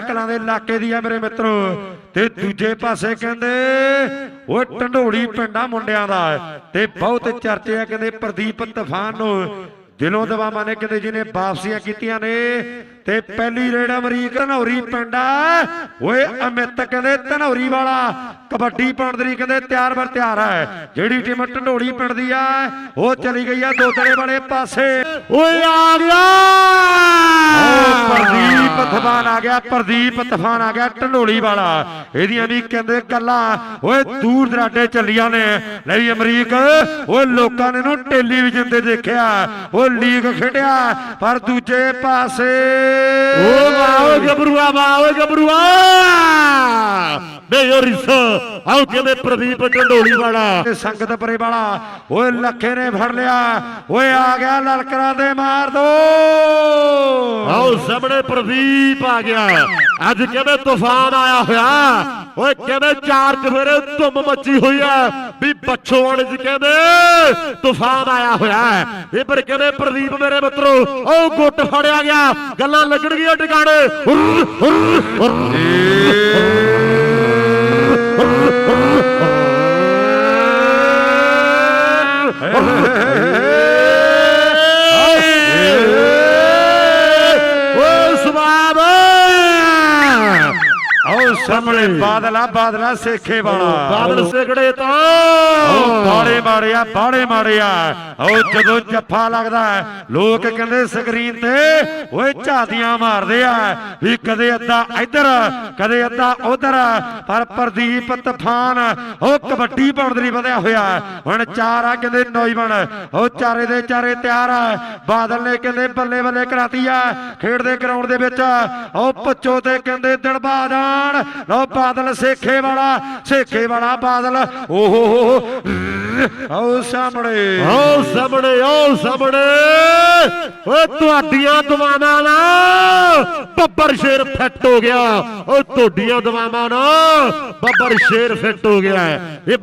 ਕਲਾਂ ਦੇ ਇਲਾਕੇ ਦੀ ਆ ਮੇਰੇ ਮਿੱਤਰੋ। ਤੇ ਦੂਜੇ ਪਾਸੇ ਕਹਿੰਦੇ ਉਹ ਢੰਡੋੜੀ ਪਿੰਡਾਂ ਮੁੰਡਿਆਂ ਦਾ। ਤੇ ਬਹੁਤ ਚਰਚੇ ਆ ਕਹਿੰਦੇ ਪ੍ਰਦੀਪ ਤੂਫਾਨ ਨੂੰ। ਦਿਲੋਂ ਦਵਾਵਾਂ ਨੇ ਕਹਿੰਦੇ ਜਿਹਨੇ ਵਾਪਸੀਆਂ ਕੀਤੀਆਂ ਨੇ। ਤੇ ਪਹਿਲੀ ਰੇਡ ਅਮਰੀਕ ਧਨੌਰੀ ਪਿੰਡਾ ਓਏ ਅਮਿਤ ਕਹਿੰਦੇ ਧਨੌਰੀ ਵਾਲਾ, ਕਬੱਡੀ ਪਾਉਣ ਦੇ ਕਹਿੰਦੇ ਤਿਆਰ ਬਰ ਤਿਆਰ ਹੈ ਜਿਹੜੀ ਟੀਮ ਢੰਡੋੜੀ ਪਿੰਡ ਦੀ ਆ, ਉਹ ਚਲੀ ਗਈ ਆ ਦੋਤੜੇ ਵਾਲੇ ਪਾਸੇ। ਓਏ ਆ ਗਿਆ! ਪ੍ਰਦੀਪ ਤੂਫਾਨ ਆ ਗਿਆ, ਪ੍ਰਦੀਪ ਤੂਫਾਨ ਆ ਗਿਆ ਢੰਡੋਲੀ ਵਾਲਾ। ਇਹਦੀਆਂ ਵੀ ਕਹਿੰਦੇ ਕੱਲਾ ਓਏ ਦੂਰ ਦਰਾਡੇ ਚੱਲੀਆਂ ਨੇ। ਲੈ ਵੀ ਅਮਰੀਕ, ਓਏ ਲੋਕਾਂ ਨੇ ਇਹਨੂੰ ਟੈਲੀਵਿਜ਼ਨ ਤੇ ਦੇਖਿਆ। ਓ ਲੀਗ ਖੇਡਿਆ, ਪਰ ਦੂਜੇ ਪਾਸੇ ਰਿਸ ਆਓ ਕਿਵੇਂ ਪ੍ਰਦੀਪ ਢੰਡੋਲੀ ਵਾਲਾ ਤੇ ਸੰਗਤ ਪਰੇ ਵਾਲਾ ਓਏ ਲੱਖੇ ਨੇ ਫੜ ਲਿਆ ਓਏ ਆ ਗਿਆ ਲਲਕਰਾਂ ਦੇ ਮਾਰ ਦੋ ਆਓ ਸਾਹਮਣੇ ਪ੍ਰਦੀਪ ਆ ਗਿਆ ਅੱਜ ਕਿਵੇਂ ਤੂਫਾਨ ਆਇਆ ਹੋਇਆ ਓਏ ਕਿਵੇਂ ਚਾਰ ਚਫੇਰੇ ਧੁੰਮ ਮੱਚੀ ਹੋਈ ਆ ਵੀ ਬੱਛੋਣ ਜੀ ਕਹਿੰਦੇ ਤੂਫਾਨ ਆਇਆ ਹੋਇਆ ਇਹ ਪਰ ਕਿਵੇਂ ਪ੍ਰਦੀਪ ਮੇਰੇ ਮਿੱਤਰੋ ਓ ਗੁੱਟ ਫੜਿਆ ਗਿਆ ਗੱਲਾਂ ਲੱਗਣਗੀਆਂ ਟਿਕਾਣੇ। ਸਾਹਮਣੇ ਬਾਦਲਾ ਬਾਦਲਾ ਸੇਖੇ ਵਾਲਾ। ਬਾਦਲ ਸਿਕੜੇ ਤਾਂ। ਓ ਬਾੜੇ ਮਾਰੇ ਆ ਬਾੜੇ ਮਾਰੇ ਆ ਓ ਜਦੋਂ ਜੱਫਾ ਲੱਗਦਾ ਲੋਕ ਕਹਿੰਦੇ ਸਕਰੀਨ ਤੇ, ਓਏ ਝਾਤੀਆਂ ਮਾਰਦੇ ਆ। ਵੀ ਕਦੇ ਅੱਧਾ ਇੱਧਰ, ਕਦੇ ਅੱਧਾ ਉਧਰ। ਪਰ ਪ੍ਰਦੀਪ ਤੂਫਾਨ ਓ ਕਬੱਡੀ ਪਾਉਣ ਵਧਿਆ ਹੋਇਆ ਹੁਣ ਚਾਰ ਆ ਕਹਿੰਦੇ ਨੌਜਵਾਨ ਓ ਚਾਰੇ ਦੇ ਚਾਰੇ ਤਿਆਰ ਆ। ਬਾਦਲ ਨੇ ਕਹਿੰਦੇ ਬੱਲੇ ਬੱਲੇ ਕਰਾਤੀ ਆ ਖੇਡ ਦੇ ਗਰਾਊਂਡ ਦੇ ਵਿੱਚ। ਉਹ ਪੱਚੋ ਤੇ ਕਹਿੰਦੇ ਦਿਨ ਜਾਣ ਲਓ ਬਾਦਲ ਸੇਖੇ ਵਾਲਾ ਸੇਖੇ ਵਾਲਾ ਬਾਦਲ। ਓਹੋ ਹੋ। ਆਓ ਸਾਹਮਣੇ। ਆਓ ਸਾਹਮਣੇ ਆਓ ਸਾਹਮਣੇ। ਓਏ ਤੁਹਾਡੀਆਂ ਦੁਆਵਾਂ ਨਾਲ ਬੱਬਰ ਸ਼ੇਰ ਫਿੱਟ ਹੋ ਗਿਆ। ਓ ਤੁਹਾਡੀਆਂ ਦਵਾਵਾਂ ਨਾਲ ਬੱਬਰ ਸ਼ੇਰ ਫਿੱਟ ਹੋ ਗਿਆ। ਇਹ